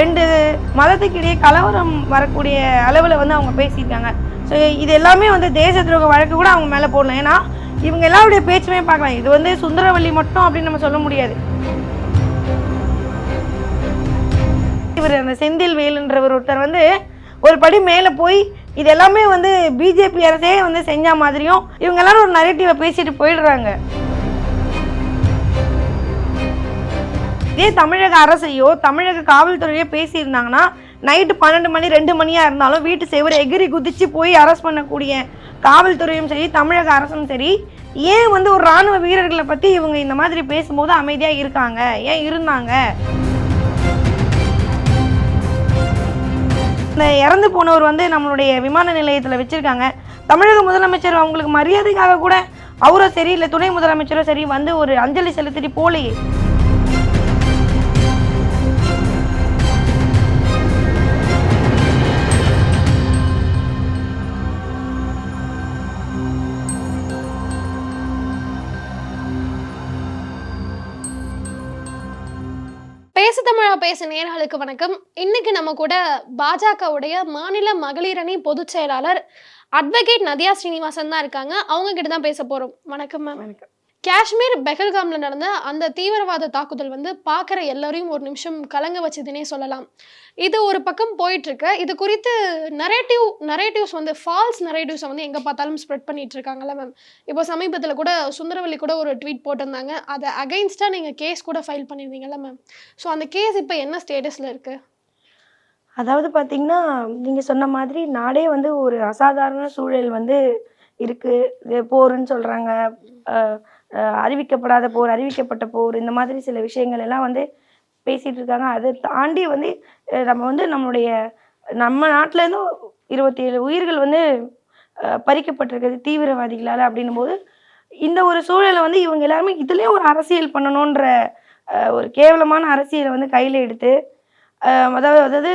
ரெண்டு மதத்துக்கிடையே கலவரம் வரக்கூடிய அளவில் வந்து அவங்க பேசியிருக்காங்க. ஸோ இது எல்லாமே வந்து தேச துரோக வழக்கு கூட அவங்க மேலே போடலாம். ஏன்னா இவங்க எல்லாருடைய பேச்சுமே பார்க்கலாம். இது வந்து சுந்தரவல்லி மட்டும் அப்படின்னு நம்ம சொல்ல முடியாது. இவர் அந்த செந்தில் வேலுன்றவர் ஒருத்தர் வந்து ஒரு படி மேலே போய் இது எல்லாமே வந்து பிஜேபி அரசே வந்து செஞ்ச மாதிரியும் இவங்க எல்லாரும் ஒரு நரேட்டிவை பேசிட்டு போயிடுறாங்க. இதே தமிழக அரசையோ தமிழக காவல்துறையோ பேசியிருந்தாங்கன்னா நைட்டு பன்னெண்டு மணி ரெண்டு மணியா இருந்தாலும் வீட்டு செவரை எகிரி குதிச்சு போய் அரெஸ்ட் பண்ணக்கூடிய காவல்துறையும் சரி தமிழக அரசும் சரி ஏன் வந்து ஒரு ராணுவ வீரர்களை பத்தி இவங்க இந்த மாதிரி பேசும்போது அமைதியா இருக்காங்க? ஏன் இருந்தாங்க? இந்த இறந்து போனவர் வந்து நம்மளுடைய விமான நிலையத்தில் வச்சிருக்காங்க. தமிழக முதலமைச்சர் அவங்களுக்கு மரியாதைக்காக கூட அவரோ சரி இல்லை துணை முதலமைச்சரோ சரி வந்து ஒரு அஞ்சலி செலுத்திட்டு போலையே. பேசு தமிழா பேசு நேர்களுக்கு வணக்கம். இன்னைக்கு நம்ம கூட பாஜகவுடைய மாநில மகளிரணி பொதுச் செயலாளர் அட்வொகேட் நதியா ஸ்ரீனிவாசன் தான் இருக்காங்க. அவங்க கிட்ட தான் பேச போறோம். வணக்கம் மேம். வணக்கம். காஷ்மீர் பெஹல்காம்ல நடந்த அந்த தீவிரவாத தாக்குதல் வந்து பார்க்குற எல்லோரையும் ஒரு நிமிஷம் கலங்க வச்சதுன்னே சொல்லலாம். இது ஒரு பக்கம் போயிட்டுருக்கு. இது குறித்து நரேட்டிவ் நரேட்டிவ்ஸ் வந்து ஃபால்ஸ் நரேட்டிவ்ஸை வந்து எங்கே பார்த்தாலும் ஸ்ப்ரெட் பண்ணிட்டு இருக்காங்கல்ல மேம் இப்போ சமீபத்தில் கூட சுந்தரவல்லி கூட ஒரு ட்வீட் போட்டிருந்தாங்க. அதை அகைன்ஸ்டாக நீங்கள் கேஸ் கூட ஃபைல் பண்ணியிருந்தீங்கல்ல மேம் ஸோ அந்த கேஸ் இப்போ என்ன ஸ்டேட்டஸில் இருக்குது அதாவது பார்த்தீங்கன்னா நீங்கள் சொன்ன மாதிரி நாடே வந்து ஒரு அசாதாரண சூழல் வந்து இருக்குது போருன்னு சொல்கிறாங்க அறிவிக்கப்படாத போர் அறிவிக்கப்பட்ட போர் இந்த மாதிரி சில விஷயங்கள் எல்லாம் வந்து பேசிட்டு இருக்காங்க. அதை தாண்டி வந்து நம்ம வந்து நம்மளுடைய நம்ம நாட்டிலேருந்து இருபத்தி ஏழு உயிர்கள் வந்து பறிக்கப்பட்டிருக்கிறது தீவிரவாதிகளால் அப்படின்னும் போது இந்த ஒரு சூழலை வந்து இவங்க எல்லாருமே இதுலேயும் ஒரு அரசியல் பண்ணணுன்ற ஒரு கேவலமான அரசியலை வந்து கையில் எடுத்து அதாவது அதாவது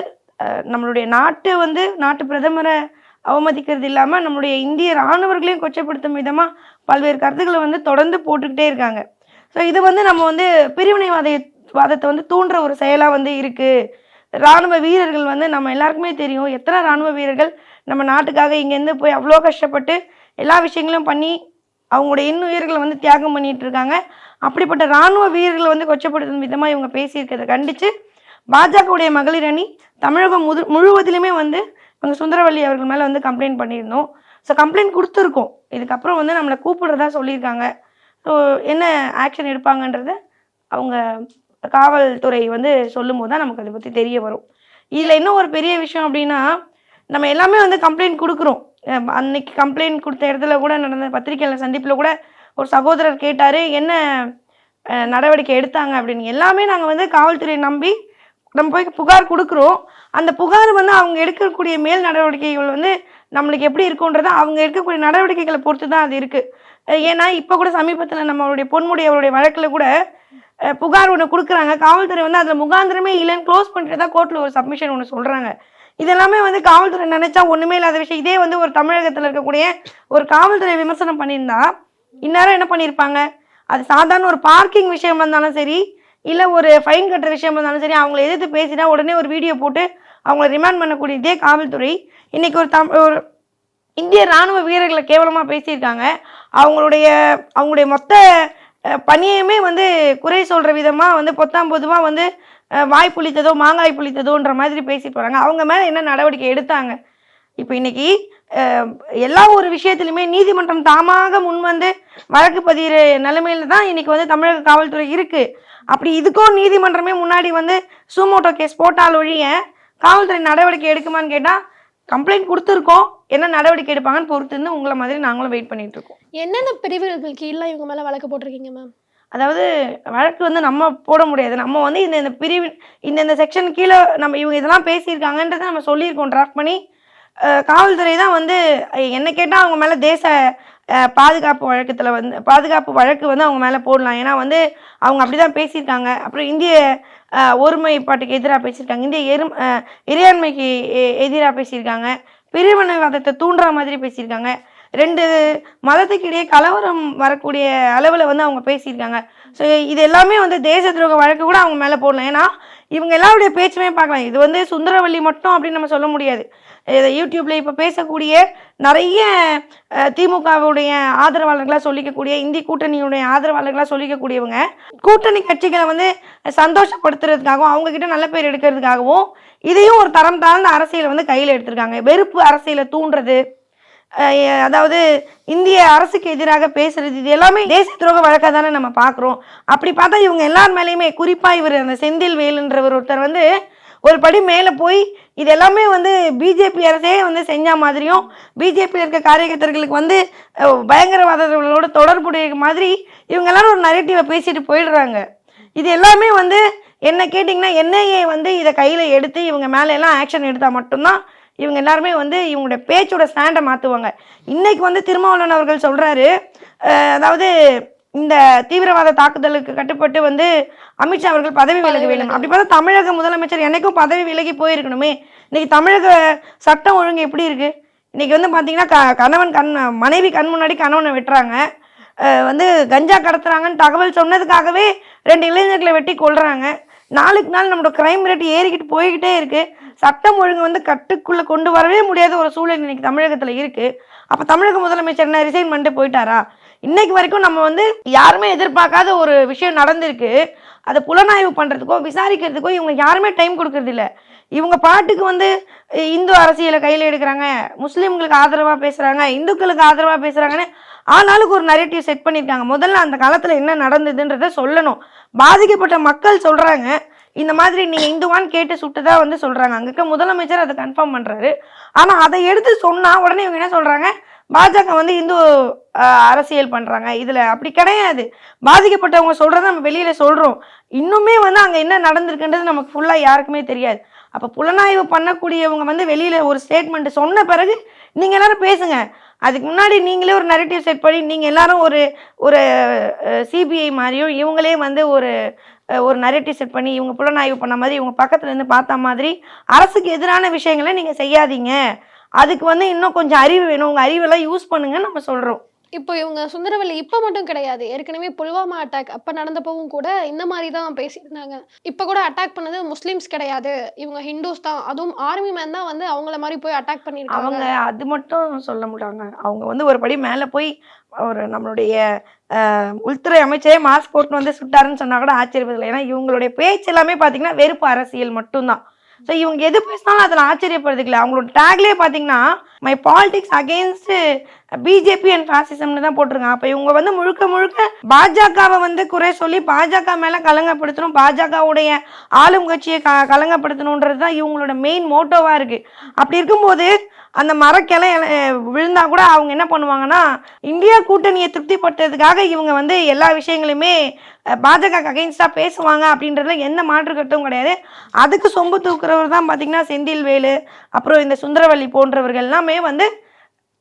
நம்மளுடைய நாட்டு வந்து நாட்டு பிரதமரை அவமதிக்கிறது இல்லாமல் நம்மளுடைய இந்திய ராணுவர்களையும் கொச்சப்படுத்தும் விதமாக பல்வேறு கருத்துக்களை வந்து தொடர்ந்து போட்டுக்கிட்டே இருக்காங்க. ஸோ இது வந்து நம்ம வந்து பிரிவினைவாத வாதத்தை வந்து தூண்டுற ஒரு செயலாக வந்து இருக்குது ராணுவ வீரர்கள் வந்து நம்ம எல்லாருக்குமே தெரியும். எத்தனை ராணுவ வீரர்கள் நம்ம நாட்டுக்காக இங்கேருந்து போய் அவ்வளோ கஷ்டப்பட்டு எல்லா விஷயங்களும் பண்ணி அவங்களுடைய இன்னுயிர்களை வந்து தியாகம் பண்ணிட்டு இருக்காங்க. அப்படிப்பட்ட ராணுவ வீரர்களை வந்து கொச்சப்படுத்தும் விதமாக இவங்க பேசியிருக்கிறத கண்டித்து பாஜகவுடைய மகளிர் அணி தமிழகம் முது முழுவதிலுமே வந்து இவங்க சுந்தரவல்லி அவர்கள் மேலே வந்து கம்ப்ளைண்ட் பண்ணியிருந்தோம். ஸோ கம்ப்ளைண்ட் கொடுத்துருக்கோம். இதுக்கப்புறம் வந்து நம்மளை கூப்பிடுறதா சொல்லியிருக்காங்க. ஸோ என்ன ஆக்ஷன் எடுப்பாங்கன்றத அவங்க காவல்துறை வந்து சொல்லும்போது தான் நமக்கு அதை பற்றி தெரிய வரும். இதில் இன்னும் ஒரு பெரிய விஷயம் அப்படின்னா நம்ம எல்லாமே வந்து கம்ப்ளைண்ட் கொடுக்குறோம். அன்னைக்கு கம்ப்ளைண்ட் கொடுத்த இடத்துல கூட நடந்த பத்திரிகையில் சந்திப்பில் கூட ஒரு சகோதரர் கேட்டார் என்ன நடவடிக்கை எடுத்தாங்க? அப்படின்னு. எல்லாமே நாங்கள் வந்து காவல்துறையை நம்பி நம்ம போய் புகார் கொடுக்குறோம். அந்த புகார் வந்து அவங்க எடுக்கக்கூடிய மேல் நடவடிக்கைகள் வந்து நம்மளுக்கு எப்படி இருக்குன்றதை அவங்க எடுக்கக்கூடிய நடவடிக்கைகளை பொறுத்து தான் அது இருக்குது ஏன்னா இப்போ கூட சமீபத்தில் நம்மளுடைய பொன்முடி அவருடைய வழக்கில் கூட புகார் ஒன்று கொடுக்குறாங்க. காவல்துறை வந்து அதில் முகாந்திரமே இல்லைன்னு க்ளோஸ் பண்ணிட்டு தான் கோர்ட்டில் ஒரு சப்மிஷன் ஒன்று சொல்கிறாங்க இதெல்லாமே வந்து காவல்துறை நினைச்சா ஒன்றுமே இல்லாத விஷயம். இதே வந்து ஒரு தமிழகத்தில் இருக்கக்கூடிய ஒரு காவல்துறை விமர்சனம் பண்ணியிருந்தா இந்நேரம் என்ன பண்ணியிருப்பாங்க? அது சாதாரண ஒரு பார்க்கிங் விஷயம் இருந்தாலும் சரி இல்லை ஒரு ஃபைன் கட்டுற விஷயம் இருந்தாலும் சரி அவங்கள எதிர்த்து பேசினா உடனே ஒரு வீடியோ போட்டு அவங்கள ரிமாண்ட் பண்ணக்கூடிய இதே காவல்துறை இன்றைக்கி ஒரு தம் ஒரு இந்திய ராணுவ வீரர்களை கேவலமாக பேசியிருக்காங்க. அவங்களுடைய அவங்களுடைய மொத்த பணியையுமே வந்து குறை சொல்கிற விதமாக வந்து பொத்தாம் பொதுவாக வந்து வாய் புளித்ததோ மாங்காய் புளித்ததோன்ற மாதிரி பேசிட்டு போகிறாங்க அவங்க மேலே என்ன நடவடிக்கை எடுத்தாங்க? இப்போ இன்றைக்கி எல்லா ஒரு விஷயத்துலையுமே நீதிமன்றம் தாமாக முன் வந்து வழக்கு பதிகிற நிலைமையில தான் இன்றைக்கி வந்து தமிழக காவல்துறை இருக்குது அப்படி இதுக்கும் நீதிமன்றமே முன்னாடி வந்து சூமோட்டோ கேஸ் போட்டால் ஒழிய காவல்துறை நடவடிக்கை எடுக்குமான்னு கேட்டால் கம்ப்ளைண்ட் கொடுத்துருக்கோம். என்ன நடவடிக்கை எடுப்பாங்கன்னு பொறுத்து இருந்து உங்களை மாதிரி நாங்களும் வெயிட் பண்ணிட்டு இருக்கோம். என்னென்ன பிரிவுகள் கீழே இவங்க மேலே வழக்கு போட்டிருக்கீங்க மேம் அதாவது வழக்கு வந்து நம்ம போட முடியாது. நம்ம வந்து இந்த இந்த பிரிவு இந்த இந்த செக்ஷன் கீழே நம்ம இவங்க இதெல்லாம் பேசியிருக்காங்கன்றதை நம்ம சொல்லியிருக்கோம். ட்ராஃப்ட் பண்ணி காவல்துறை தான் வந்து என்ன கேட்டால் அவங்க மேலே தேச பாதுகாப்பு வழக்கத்தில் வந்து பாதுகாப்பு வழக்கு வந்து அவங்க மேலே போடலாம். ஏன்னா வந்து அவங்க அப்படி தான் பேசியிருக்காங்க. அப்புறம் இந்திய ஒருமைப்பாட்டுக்கு எதிராக பேசியிருக்காங்க. இந்திய எரு இறையாண்மைக்கு எதிராக பேசியிருக்காங்க. பிரிவினைவாதத்தை தூண்டுற மாதிரி பேசியிருக்காங்க. ரெண்டு மதத்துக்கு இடையே கலவரம் வரக்கூடிய அளவில் வந்து அவங்க பேசியிருக்காங்க. ஸோ இது எல்லாமே வந்து தேச துரோக வழக்கு கூட அவங்க மேலே போடலாம். ஏன்னா இவங்க எல்லாருடைய பேச்சுமே பார்க்கலாம். இது வந்து சுந்தரவள்ளி மட்டும் அப்படின்னு நம்ம சொல்ல முடியாது. இதை யூடியூப்ல இப்போ பேசக்கூடிய நிறைய திமுகவுடைய ஆதரவாளர்களாக சொல்லிக்கக்கூடிய இந்தி கூட்டணியுடைய ஆதரவாளர்களாக சொல்லிக்கக்கூடியவங்க கூட்டணி கட்சிகளை வந்து சந்தோஷப்படுத்துறதுக்காகவும் அவங்க கிட்ட நல்ல பேர் எடுக்கிறதுக்காகவும் இதையும் ஒரு தரம் தாழ்ந்த அரசியலை வந்து கையில் எடுத்திருக்காங்க. வெறுப்பு அரசியலை தூண்டுறது அதாவது இந்திய அரசுக்கு எதிராக பேசுறது இது எல்லாமே தேச துரோக வழக்காக தானே நம்ம பார்க்குறோம். அப்படி பார்த்தா இவங்க எல்லார் மேலேயுமே குறிப்பாக இவர் அந்த செந்தில் வேலுன்றவர் ஒருத்தர் வந்து ஒரு படி மேலே போய் இது எல்லாமே வந்து பிஜேபி அரசே வந்து செஞ்ச மாதிரியும் பிஜேபியில் இருக்க காரியகர்த்தர்களுக்கு வந்து பயங்கரவாதர்களோட தொடர்புடைய மாதிரி இவங்க எல்லாரும் ஒரு நரேட்டிவை பேசிட்டு போயிடுறாங்க. இது எல்லாமே வந்து என்ன கேட்டிங்கன்னா என்ஐஏ வந்து இதை கையில் எடுத்து இவங்க மேலே எல்லாம் ஆக்ஷன் எடுத்தால் மட்டும்தான் இவங்க எல்லாருமே வந்து இவங்களுடைய பேச்சோட ஸ்டாண்டை மாற்றுவாங்க இன்னைக்கு வந்து திருமாவளவன் அவர்கள் சொல்கிறாரு அதாவது இந்த தீவிரவாத தாக்குதலுக்கு கட்டுப்பட்டு வந்து அமித்ஷா அவர்கள் பதவி விலக வேண்டும். அப்படி பார்த்தா தமிழக முதலமைச்சர் என்னைக்கும் பதவி விலகி போயிருக்கணுமே. இன்னைக்கு தமிழக சட்டம் ஒழுங்கு எப்படி இருக்கு? இன்னைக்கு வந்து பார்த்தீங்கன்னா க கணவன் கண் மனைவி கண் முன்னாடி கணவனை வெட்டுறாங்க. வந்து கஞ்சா கடத்துறாங்கன்னு தகவல் சொன்னதுக்காகவே ரெண்டு இளைஞர்களை வெட்டி கொல்றாங்க. நாளுக்கு நாள் நம்மளோட கிரைம் ரேட் ஏறிக்கிட்டு போய்கிட்டே இருக்கு. சட்டம் ஒழுங்கு வந்து கட்டுக்குள்ள கொண்டு வரவே முடியாத ஒரு சூழல் இன்னைக்கு தமிழகத்துல இருக்கு. அப்ப தமிழக முதலமைச்சர் என்ன ரிசைன் பண்ணிட்டு போயிட்டாரா? இன்னைக்கு வரைக்கும் நம்ம வந்து யாருமே எதிர்பார்க்காத ஒரு விஷயம் நடந்திருக்கு. அதை புலனாய்வு பண்றதுக்கோ விசாரிக்கிறதுக்கோ இவங்க யாருமே டைம் கொடுக்கறது இல்ல. இவங்க பாட்டுக்கு வந்து இந்து அரசியலை கையில் எடுக்கிறாங்க முஸ்லீம்களுக்கு ஆதரவா பேசுறாங்க இந்துக்களுக்கு ஆதரவா பேசுறாங்கன்னு ஆனாலுக்கு ஒரு நரேட்டிவ் செட் பண்ணியிருக்காங்க. முதல்ல அந்த காலத்துல என்ன நடந்ததுன்றத சொல்லணும். பாதிக்கப்பட்ட மக்கள் சொல்றாங்க. இந்த மாதிரி நீங்க இந்துவான்னு கேட்டு சுட்டுதா வந்து சொல்றாங்க. அங்க இருக்க முதலமைச்சர் அதை கன்ஃபார்ம் பண்றாரு. ஆனா அதை எடுத்து சொன்னா உடனே இவங்க என்ன சொல்றாங்க? பாஜக வந்து இந்து அரசியல் பண்றாங்க. இதுல அப்படி கிடையாது. பாதிக்கப்பட்டவங்க சொல்றத நம்ம வெளியில சொல்றோம். இன்னுமே வந்து அங்க என்ன நடந்திருக்குன்றது நமக்கு ஃபுல்லா யாருக்குமே தெரியாது. அப்ப புலனாய்வு பண்ணக்கூடியவங்க வந்து வெளியில ஒரு ஸ்டேட்மெண்ட் சொன்ன பிறகு நீங்க எல்லாரும் பேசுங்க. அதுக்கு முன்னாடி நீங்களே ஒரு நெரட்டிவ் செட் பண்ணி நீங்கள் எல்லாரும் ஒரு ஒரு சிபிஐ மாதிரியும் இவங்களே வந்து ஒரு ஒரு நரேட்டிவ் செட் பண்ணி இவங்க புலனாய்வு பண்ண மாதிரி இவங்க பக்கத்துல இருந்து பார்த்த மாதிரி அரசுக்கு எதிரான விஷயங்களை நீங்க செய்யாதீங்க. அதுக்கு வந்து இன்னும் கொஞ்சம் அறிவு வேணும். உங்க அறிவெல்லாம் யூஸ் பண்ணுங்கன்னு நம்ம சொல்றோம். இப்போ இவங்க சுந்தரவல்லி இப்போ மட்டும் கிடையாது. ஏற்கனவே புல்வாமா அட்டாக் அப்போ நடந்தப்பவும் கூட இந்த மாதிரி தான் பேசியிருந்தாங்க. இப்போ கூட அட்டாக் பண்ணது முஸ்லீம்ஸ் கிடையாது. இவங்க ஹிந்துஸ் தான். அதுவும் ஆர்மி மேன் தான் வந்து அவங்கள மாதிரி போய் அட்டாக் பண்ணியிருக்காங்க. அவங்க அது மட்டும் சொல்ல முடியாங்க அவங்க வந்து ஒரு படி மேலே போய் ஒரு நம்மளுடைய உள்துறை அமைச்சரே மாஸ்க் போட்டு வந்து சுட்டாருன்னு சொன்னா கூட ஆச்சரியப்பதில்லை ஏன்னா இவங்களுடைய பேச்சு எல்லாமே பார்த்தீங்கன்னா வெறுப்பு அரசியல் மட்டும்தான். ஸோ இவங்க எது பேசினாலும் அதில் ஆச்சரியப்படுறதுக்கு அவங்களோட டேக்லேயே பார்த்தீங்கன்னா my politics against BJP and ஃபாசிசம்னு தான் போட்டிருக்காங்க. அப்போ இவங்க வந்து முழுக்க முழுக்க பாஜகவை வந்து குறை சொல்லி பாஜக மேலே கலங்கப்படுத்தணும் பாஜகவுடைய ஆளும் கட்சியை க கலங்கப்படுத்தணுன்றது தான் இவங்களோட மெயின் மோட்டோவாக இருக்குது அப்படி இருக்கும்போது அந்த மரக்கிளை விழுந்தா கூட அவங்க என்ன பண்ணுவாங்கன்னா இந்தியா கூட்டணியை திருப்திப்படுத்துறதுக்காக இவங்க வந்து எல்லா விஷயங்களுமே பாஜக அகைன்ஸ்டாக பேசுவாங்க அப்படின்றதுல எந்த மாற்று கிடையாது. அதுக்கு சொம்பு தூக்குறவர் தான் பார்த்தீங்கன்னா செந்தில் வேலு அப்புறம் இந்த சுந்தரவல்லி போன்றவர்கள் எல்லாமே வந்து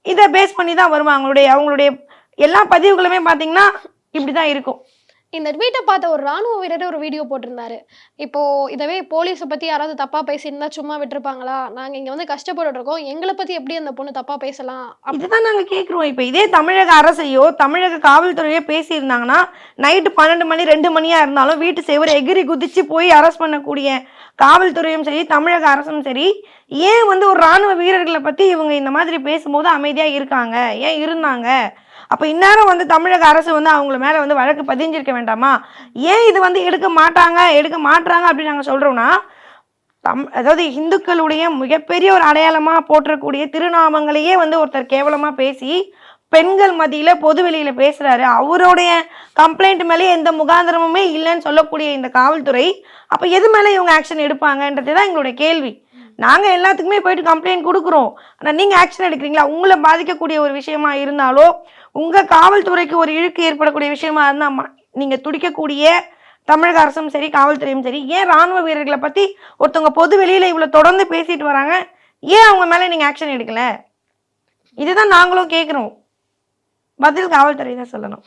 இதை பேஸ் பண்ணி தான் வருவாங்க. அவங்களுடைய அவங்களுடைய எல்லா பதிவுகளுமே பார்த்தீங்கன்னா இப்படி தான் இருக்கும். இந்த ட்வீட்டை பார்த்த ஒரு ராணுவ வீரர் ஒரு வீடியோ போட்டிருந்தாரு. இப்போ இதவே போலீஸை பத்தி யாராவது தப்பா பேசியிருந்தா சும்மா விட்டுருப்பாங்களா? நாங்க இங்க வந்து கஷ்டப்பட்டு இருக்கோம். எங்களை பத்தி எப்படி அந்த பொண்ணு தப்பா பேசலாம்? அப்படிதான் இதுதான் நாங்க கேக்குறோம். இப்ப இதே தமிழக அரசையோ தமிழக காவல்துறையோ பேசியிருந்தாங்கன்னா நைட்டு பன்னெண்டு மணி ரெண்டு மணியா இருந்தாலும் வீட்டு சேவர் எகிரி குதிச்சு போய் அரெஸ்ட் பண்ணக்கூடிய காவல்துறையும் சரி தமிழக அரசும் சரி ஏன் வந்து ஒரு ராணுவ வீரர்களை பத்தி இவங்க இந்த மாதிரி பேசும்போது அமைதியா இருக்காங்க? ஏன் இருந்தாங்க? அப்போ இந்நேரம் வந்து தமிழக அரசு வந்து அவங்கள மேலே வந்து வழக்கு பதிஞ்சிருக்க வேண்டாமா? ஏன் இது வந்து எடுக்க மாட்டாங்க? எடுக்க மாட்டுறாங்க அப்படின்னு நாங்கள் சொல்கிறோம்னா தம் அதாவது இந்துக்களுடைய மிகப்பெரிய ஒரு அடையாளமாக போற்றக்கூடிய திருநாமங்களையே வந்து ஒருத்தர் கேவலமாக பேசி பெண்கள் மத்தியில் பொது வெளியில் பேசுகிறாரு அவருடைய கம்ப்ளைண்ட் மேலே எந்த முகாந்திரமுமே இல்லைன்னு சொல்லக்கூடிய இந்த காவல்துறை அப்போ எது மேலே இவங்க ஆக்ஷன் எடுப்பாங்கன்றது தான் எங்களுடைய கேள்வி. நாங்கள் எல்லாத்துக்குமே போயிட்டு கம்ப்ளைண்ட் கொடுக்குறோம். ஆனால் நீங்கள் ஆக்ஷன் எடுக்கிறீங்களா? உங்களை பாதிக்கக்கூடிய ஒரு விஷயமா இருந்தாலோ உங்க காவல்துறைக்கு ஒரு இழுக்கு ஏற்படக்கூடிய விஷயமா இருந்தால் நீங்க துடிக்கக்கூடிய தமிழக அரசும் சரி காவல்துறையும் சரி ஏன் ராணுவ வீரர்களை பத்தி ஒருத்தவங்க பொது வெளியில இவ்வளவு தொடர்ந்து பேசிட்டு வராங்க? ஏன் அவங்க மேல நீங்க ஆக்ஷன் எடுக்கல? இதுதான் நாங்களும் கேட்குறோம் பதில் காவல்துறை தான் சொல்லணும்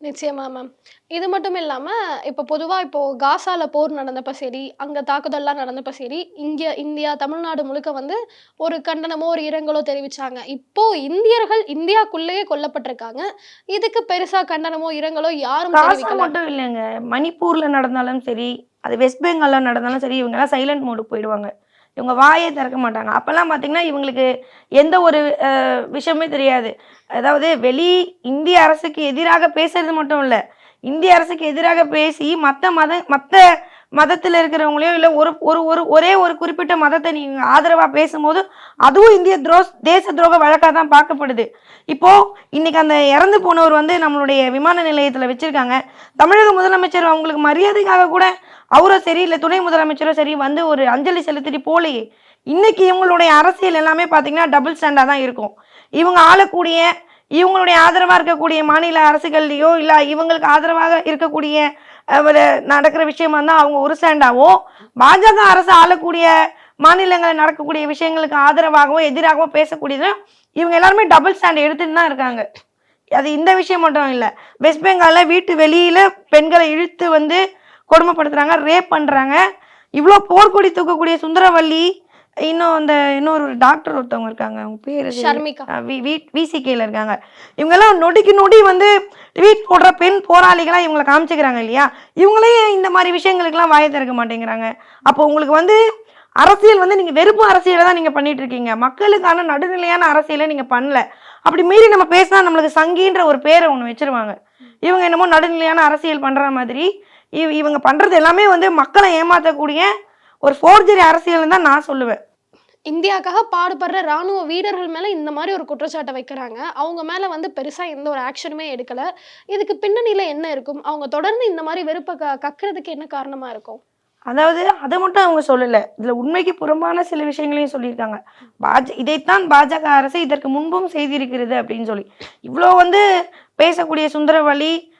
நிச்சயமா மேம் இது மட்டும் இல்லாம இப்போ பொதுவா இப்போ காசால போர் நடந்தப்ப சரி அங்க தாக்குதல்லாம் நடந்தப்ப சரி இங்க இந்தியா தமிழ்நாடு முழுக்க வந்து ஒரு கண்டனமோ ஒரு இரங்கலோ தெரிவிச்சாங்க. இப்போ இந்தியர்கள் இந்தியாக்குள்ளேயே கொல்லப்பட்டிருக்காங்க. இதுக்கு பெருசா கண்டனமோ இரங்கலோ யாரும் காசா தெரிவிக்கல. மட்டும் இல்லைங்க. மணிப்பூர்ல நடந்தாலும் சரி அது வெஸ்ட் பெங்காலில் நடந்தாலும் சரி இவங்கெல்லாம் சைலண்ட் மோடுக்கு போயிடுவாங்க. இவங்க வாயே திறக்க மாட்டாங்க. அப்போல்லாம் பார்த்தீங்கன்னா இவங்களுக்கு எந்த ஒரு விஷயமே தெரியாது. அதாவது வெளி இந்திய அரசுக்கு எதிராக பேசுறது மட்டும் இல்லை. இந்திய அரசுக்கு எதிராக பேசி மற்ற மத மற்ற மதத்தில் இருக்கிறவங்களையோ இல்லை ஒரு ஒரு ஒரு ஒரே ஒரு குறிப்பிட்ட மதத்தை நீங்கள் ஆதரவாக பேசும்போது அதுவும் இந்திய துரோ தேச துரோக வழக்காக தான் பார்க்கப்படுது. இப்போது இன்னைக்கு அந்த இறந்து போனவர் வந்து நம்மளுடைய விமான நிலையத்தில் வச்சுருக்காங்க. தமிழக முதலமைச்சர் அவங்களுக்கு மரியாதைக்காக கூட அவரோ சரி இல்லை துணை முதலமைச்சரோ சரி வந்து ஒரு அஞ்சலி செலுத்திட்டு போலையே. இன்னைக்கு இவங்களுடைய அரசியல் எல்லாமே பார்த்தீங்கன்னா டபுள் ஸ்டாண்டாக தான் இருக்கும். இவங்க ஆளக்கூடிய இவங்களுடைய ஆதரவாக இருக்கக்கூடிய மாநில அரசுகள்லையோ இல்லை இவங்களுக்கு ஆதரவாக இருக்கக்கூடிய நடக்கிற விஷயமா இருந்தால் அவங்க ஒரு ஸ்டாண்டாகவும் பாஜக அரசு ஆளக்கூடிய மாநிலங்களில் நடக்கக்கூடிய விஷயங்களுக்கு ஆதரவாகவும் எதிராகவும் பேசக்கூடியது இவங்க எல்லாருமே டபுள் ஸ்டாண்ட் எடுத்துட்டு தான் இருக்காங்க. அது இந்த விஷயம் மட்டும் இல்லை. வெஸ்ட் பெங்காலில் வீட்டு வெளியில் பெண்களை இழுத்து வந்து கொடுமைப்படுத்துகிறாங்க ரேப் பண்ணுறாங்க இவ்வளோ போர்க்கொடி தூக்கக்கூடிய சுந்தரவல்லி இன்னும் அந்த இன்னொரு டாக்டர் ஒருத்தவங்க இருக்காங்க அவங்க பேர் ஷர்மிகா. விசிகேல இருக்காங்க. இவங்கெல்லாம் நொடிக்கு நொடி வந்து ட்வீட் போடுற பெண் போராளிகளாக இவங்களை காமிச்சுக்கிறாங்க இல்லையா? இவங்களே இந்த மாதிரி விஷயங்களுக்கெல்லாம் வாய திறக்க மாட்டேங்கிறாங்க. அப்போ உங்களுக்கு வந்து அரசியல் வந்து நீங்கள் வெறுப்பு அரசியலை தான் நீங்கள் பண்ணிட்டு இருக்கீங்க. மக்களுக்கான நடுநிலையான அரசியலை நீங்கள் பண்ணல. அப்படி மீறி நம்ம பேசினா நம்மளுக்கு சங்கின்ற ஒரு பேரை ஒன்று வச்சிருவாங்க. இவங்க என்னமோ நடுநிலையான அரசியல் பண்ணுற மாதிரி. இவ இவங்க பண்ணுறது எல்லாமே வந்து மக்களை ஏமாற்றக்கூடிய ஒரு ஃபோர்ஜரி அரசியல்னு தான் நான் சொல்லுவேன். இந்தியாக்காக பாடுபடுற ராணுவ வீரர்கள் மேலே இந்த மாதிரி ஒரு குற்றச்சாட்டை வைக்கிறாங்க. அவங்க மேலே வந்து பெருசாக எந்த ஒரு ஆக்ஷனுமே எடுக்கலை. இதுக்கு பின்னணியில் என்ன இருக்கும்? அவங்க தொடர்ந்து இந்த மாதிரி வெறுப்பை க- கக்குறதுக்கு என்ன காரணமாக இருக்கும்? அதாவது அதை மட்டும் அவங்க சொல்லலை. இதில் உண்மைக்கு புறம்பான சில விஷயங்களையும் சொல்லியிருக்காங்க. பாஜ இதைத்தான் பாஜக அரசு இதற்கு முன்பும் செய்திருக்கிறது அப்படின்னு சொல்லி. இவ்வளோ வந்து பேசக்கூடிய சுந்தரவழி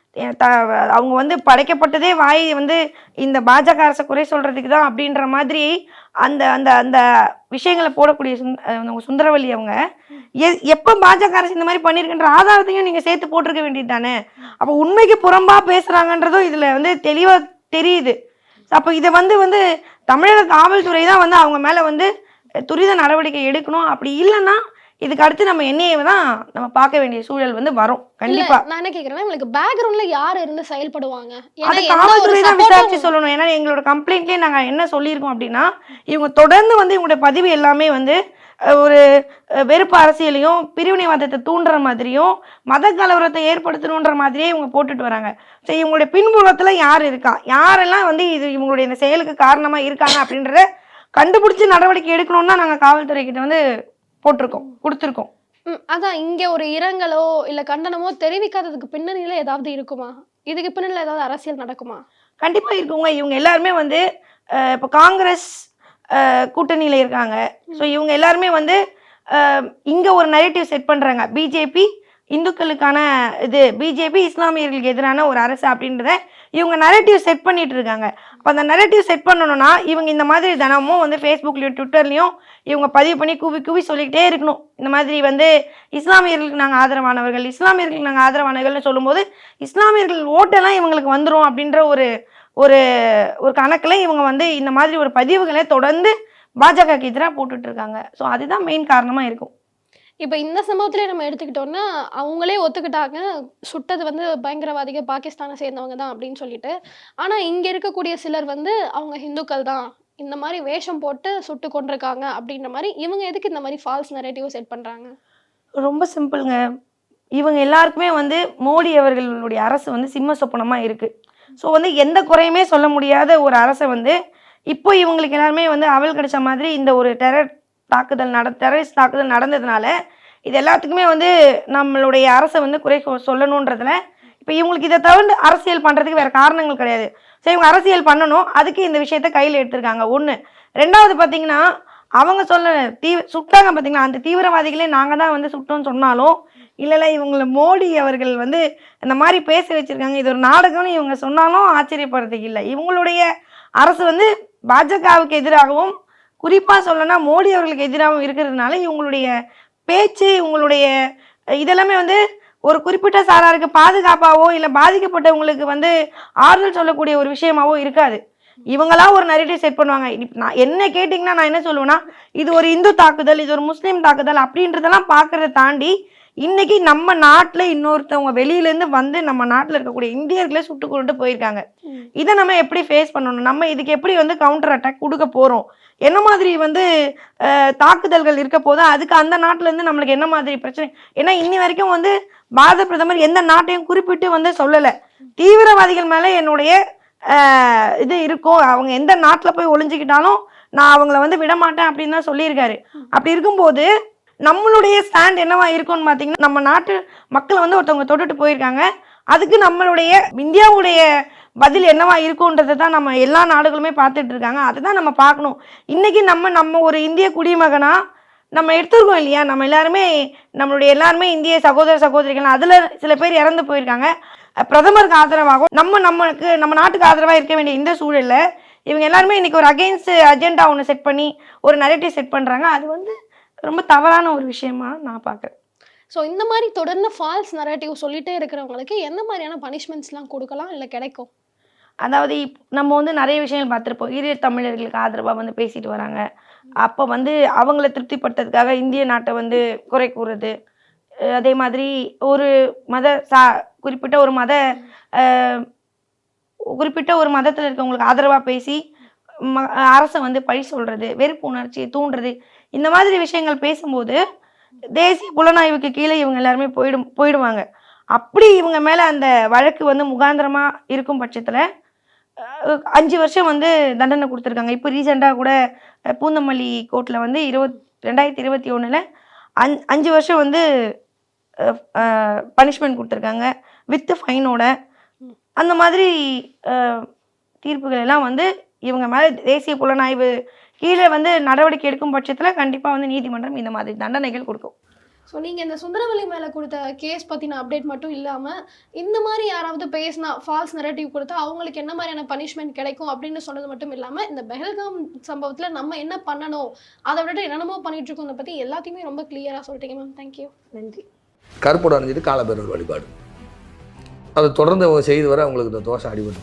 த- அவங்க வந்து படைக்கப்பட்டதே வாய் வந்து இந்த பாஜக அரசை குறை சொல்றதுக்கு தான் அப்படின்ற மாதிரி அந்த அந்த அந்த விஷயங்களை போடக்கூடிய சுந் அவங்க சுந்தரவல்லி அவங்க எ- எப்ப பாஜக அரசு இந்த மாதிரி பண்ணிருக்கின்ற ஆதாரத்தையும் நீங்க சேர்த்து போட்டிருக்க வேண்டியது தானே? அப்போ உண்மைக்கு புறம்பா பேசுறாங்கன்றதும் இதுல வந்து தெளிவா தெரியுது. அப்போ இதை வந்து வந்து தமிழக காவல்துறை தான் வந்து அவங்க மேலே வந்து துரித நடவடிக்கை எடுக்கணும். அப்படி இல்லைன்னா இதுக்கு அடுத்து நம்ம எண்ணெயை தான் நம்ம பார்க்க வேண்டிய சூழல் வந்து வரும். கண்டிப்பா. நான் என்ன கேக்குறேன்னா உங்களுக்கு பேக்ரவுண்ட்ல யார் இருந்து செயல்படுவாங்க? அது காவல்துறை தான் விசாரிச்சு சொல்லணும். ஏன்னா எங்களோட கம்ப்ளைண்ட்லேயே நாங்கள் என்ன சொல்லியிருக்கோம் அப்படின்னா இவங்க தொடர்ந்து வந்து இவங்களுடைய பதிவு எல்லாமே வந்து ஒரு வெறுப்பு அரசியலையும் பிரிவினைவாதத்தை தூண்டுற மாதிரியும் மத கலவரத்தை ஏற்படுத்தணுன்ற மாதிரியே இவங்க போட்டுட்டு வராங்க. சரி இவங்களுடைய பின்புலத்துல யார் இருக்கா? யாரெல்லாம் வந்து இது இவங்களுடைய இந்த செயலுக்கு காரணமா இருக்காங்க அப்படின்றத கண்டுபிடிச்சு நடவடிக்கை எடுக்கணும்னு நாங்கள் காவல்துறை கிட்ட வந்து போட்டிருக்கோம் கொடுத்துருக்கோம். ம், அதான் இங்க ஒரு இரங்கலோ இல்ல கண்டனமோ தெரிவிக்காததுக்கு பின்னணியில ஏதாவது இருக்குமா? இதுக்கு பின்னணியில ஏதாவது அரசியல் நடக்குமா? கண்டிப்பா இருக்குங்க. இவங்க எல்லாருமே வந்து இப்போ காங்கிரஸ் கூட்டணியில இருக்காங்க. ஸோ இவங்க எல்லாருமே வந்து இங்க ஒரு நரேட்டிவ் செட் பண்றாங்க. பிஜேபி இந்துக்களுக்கான இது பிஜேபி இஸ்லாமியர்களுக்கு எதிரான ஒரு அரசு அப்படின்றத இவங்க நரேட்டிவ் செட் பண்ணிட்டு இருக்காங்க. அப்போ அந்த நெரட்டிவ் செட் பண்ணணும்னா இவங்க இந்த மாதிரி தினமும் வந்து ஃபேஸ்புக்லேயும் ட்விட்டர்லையும் இவங்க பதிவு பண்ணி கூவி கூவி சொல்லிக்கிட்டே இருக்கணும். இந்த மாதிரி வந்து இஸ்லாமியர்களுக்கு நாங்கள் ஆதரவானவர்கள் இஸ்லாமியர்களுக்கு நாங்கள் ஆதரவானவர்கள்னு சொல்லும்போது இஸ்லாமியர்கள் ஓட்டெல்லாம் இவங்களுக்கு வந்துடும் அப்படின்ற ஒரு ஒரு ஒரு கணக்கில் இவங்க வந்து இந்த மாதிரி ஒரு பதிவுகளை தொடர்ந்து பாஜகக்கு எதிராக போட்டுட்டு இருக்காங்க. ஸோ அதுதான் மெயின் காரணமாக இருக்கும். இப்போ இந்த சம்பவத்திலே நம்ம எடுத்துக்கிட்டோம்னா அவங்களே ஒத்துக்கிட்டாங்க. சுட்டது வந்து பயங்கரவாதிகள் பாகிஸ்தானை சேர்ந்தவங்க தான் அப்படின்னு சொல்லிட்டு. ஆனால் இங்கே இருக்கக்கூடிய சிலர் வந்து அவங்க ஹிந்துக்கள் தான். இந்த மாதிரி வேஷம் போட்டு சுட்டு கொண்டிருக்காங்க அப்படின்ற மாதிரி இவங்க எதுக்கு இந்த மாதிரி ஃபால்ஸ் நெரேட்டிவ் செட் பண்ணுறாங்க ரொம்ப சிம்பிளுங்க. இவங்க எல்லாருக்குமே வந்து மோடி அவர்களுடைய அரசு வந்து சிம்ம சொப்பனமாக இருக்குது ஸோ வந்து எந்த குறையுமே சொல்ல முடியாத ஒரு அரசை வந்து இப்போ இவங்களுக்கு எல்லாருமே வந்து அவல் கிடைச்ச மாதிரி இந்த ஒரு டெரர் தாக்குதல் நட டெரரிஸ்ட் தாக்குதல் நடந்ததுனால இது எல்லாத்துக்குமே வந்து நம்மளுடைய அரசை வந்து குறை சொ- சொல்லணுன்றதுல இப்போ இவங்களுக்கு இதை தவிர்த்து அரசியல் பண்ணுறதுக்கு வேறு காரணங்கள் கிடையாது. ஸோ இவங்க அரசியல் பண்ணணும். அதுக்கு இந்த விஷயத்த கையில் எடுத்திருக்காங்க. ஒன்று ரெண்டாவது பார்த்தீங்கன்னா அவங்க சொல்ல தீ சுட்டாங்க பார்த்தீங்களா அந்த தீவிரவாதிகளே நாங்கள் தான் வந்து சுட்டோம்னு சொன்னாலும் இல்லைல்ல இவங்களை மோடி அவர்கள் வந்து இந்த மாதிரி பேச வச்சுருக்காங்க. இது ஒரு நாடகம்னு இவங்க சொன்னாலும் ஆச்சரியப்படுறதுக்கு இல்லை. இவங்களுடைய அரசு வந்து பாஜகவுக்கு எதிராகவும் குறிப்பாக சொல்லணும்னா மோடி அவர்களுக்கு எதிராகவும் இருக்கிறதுனால இவங்களுடைய பேச்சு இவங்களுடைய இதெல்லாமே வந்து ஒரு குறிப்பிட்ட சாராருக்கு பாதுகாப்பாவோ இல்லை பாதிக்கப்பட்டவங்களுக்கு வந்து ஆறுதல் சொல்லக்கூடிய ஒரு விஷயமாவோ இருக்காது. இவங்களா ஒரு நரேட்டிவ் செட் பண்ணுவாங்க. நான் என்ன கேட்டிங்கன்னா நான் என்ன சொல்லுவேன்னா இது ஒரு இந்து தாக்குதல் இது ஒரு முஸ்லீம் தாக்குதல் அப்படின்றதெல்லாம் பார்க்கறத தாண்டி இன்னைக்கு நம்ம நாட்டுல இன்னொருத்தவங்க வெளியில இருந்து வந்து நம்ம நாட்டுல இருக்கக்கூடிய இந்தியர்களை சுட்டு கொண்டு போயிருக்காங்க. இதை நம்ம எப்படி ஃபேஸ் பண்ணணும்? நம்ம இதுக்கு எப்படி வந்து கவுண்டர் அட்டாக் கொடுக்க போறோம்? என்ன மாதிரி வந்து தாக்குதல்கள் இருக்க போதோ அதுக்கு அந்த நாட்டுல இருந்து நம்மளுக்கு என்ன மாதிரி பிரச்சனை? ஏன்னா இன்னி வரைக்கும் வந்து பாரத பிரதமர் எந்த நாட்டையும் குறிப்பிட்டு வந்து சொல்லல. தீவிரவாதிகள் மேல என்னுடைய இது இருக்கும் அவங்க எந்த நாட்டுல போய் ஒளிஞ்சுக்கிட்டாலும் நான் அவங்கள வந்து விட மாட்டேன் அப்படின்னு தான் சொல்லியிருக்காரு. அப்படி இருக்கும்போது நம்மளுடைய ஸ்டாண்ட் என்னவா இருக்கும்னு பார்த்தீங்கன்னா நம்ம நாட்டு மக்கள் வந்து ஒருத்தவங்க தொட்டுட்டு போயிருக்காங்க. அதுக்கு நம்மளுடைய இந்தியாவுடைய பதில் என்னவா இருக்கும்ன்றதை தான் நம்ம எல்லா நாடுகளுமே பார்த்துட்டு இருக்காங்க. அதுதான் நம்ம பார்க்கணும். இன்றைக்கி நம்ம நம்ம ஒரு இந்திய குடிமகனாக நம்ம எடுத்துருக்கோம் இல்லையா? நம்ம எல்லாருமே நம்மளுடைய எல்லாருமே இந்திய சகோதர சகோதரிகள். அதில் சில பேர் இறந்து போயிருக்காங்க. பிரதமருக்கு ஆதரவாகவும் நம்ம நம்மளுக்கு நம்ம நாட்டுக்கு ஆதரவாக இருக்க வேண்டிய இந்த சூழல்ல இவங்க எல்லாருமே இன்றைக்கி ஒரு அகெயின்ஸ்ட் அஜெண்டா ஒன்று செட் பண்ணி ஒரு நரேட்டிவ் செட் பண்ணுறாங்க அது வந்து ரொம்ப தவறான ஒரு விஷயமா நான் பார்க்குறேன். ஸோ இந்த மாதிரி தொடர்ந்து ஃபால்ஸ் நரேட்டிவ் சொல்லிட்டே இருக்கிறவங்களுக்கு எந்த மாதிரியான பனிஷ்மெண்ட்ஸ்லாம் கொடுக்கலாம் இல்லை கிடைக்கும்? அதாவது நம்ம வந்து நிறைய விஷயங்கள் பார்த்துருப்போம். ஈழத் தமிழர்களுக்கு ஆதரவாக வந்து பேசிட்டு வராங்க. அப்போ வந்து அவங்கள திருப்திப்படுத்துறதுக்காக இந்திய நாட்டை வந்து குறை கூறுறது. அதே மாதிரி ஒரு மத சா குறிப்பிட்ட ஒரு மத குறிப்பிட்ட ஒரு மதத்தில் இருக்கவங்களுக்கு ஆதரவாக பேசி ம அரசை வந்து பழி சொல்கிறது வெறுப்பு உணர்ச்சியை தூண்டுறது இந்த மாதிரி விஷயங்கள் பேசும்போது தேசிய புலனாய்வுக்கு கீழே இவங்க எல்லாருமே போயிடும் போயிடுவாங்க. அப்படி இவங்க மேலே அந்த வழக்கு வந்து முகாந்திரமாக இருக்கும் பட்சத்தில் அஞ்சு வருஷம் வந்து தண்டனை கொடுத்துருக்காங்க. இப்போ ரீசெண்டாக கூட பூந்தமல்லி கோர்ட்டில் வந்து இருபத் ரெண்டாயிரத்தி இருபத்தி ஒன்றில் அஞ் அஞ்சு வருஷம் வந்து பனிஷ்மெண்ட் கொடுத்துருக்காங்க வித்து ஃபைனோட. அந்த மாதிரி தீர்ப்புகள் எல்லாம் வந்து இவங்க மேலே தேசிய புலனாய்வு கீழே வந்து நடவடிக்கை எடுக்கும் பட்சத்தில் கண்டிப்பாக வந்து நீதிமன்றம் இந்த மாதிரி தண்டனைகள் கொடுக்கும். ஸோ நீங்கள் இந்த சுந்தரவல்லி மேலே கொடுத்த கேஸ் பற்றின அப்டேட் மட்டும் இல்லாமல் இந்த மாதிரி யாராவது பேசினா ஃபால்ஸ் நரேட்டிவ் கொடுத்தா அவங்களுக்கு என்ன மாதிரியான பனிஷ்மெண்ட் கிடைக்கும் அப்படின்னு சொன்னது மட்டும் இல்லாமல் இந்த பெஹல்காம் சம்பவத்தில் நம்ம என்ன பண்ணணும் அதை விட என்னென்னமோ பண்ணிட்டு இருக்கோம் அதை பற்றி எல்லாத்தையுமே ரொம்ப கிளியராக சொல்லிட்டீங்க மேம் தேங்க்யூ நன்றி. கருப்போட அணிஞ்சிட்டு காலபேரர் வழிபாடு. அதை தொடர்ந்து அவங்க செய்து வர அவங்களுக்கு இந்த தோஷம் அடிபட்டு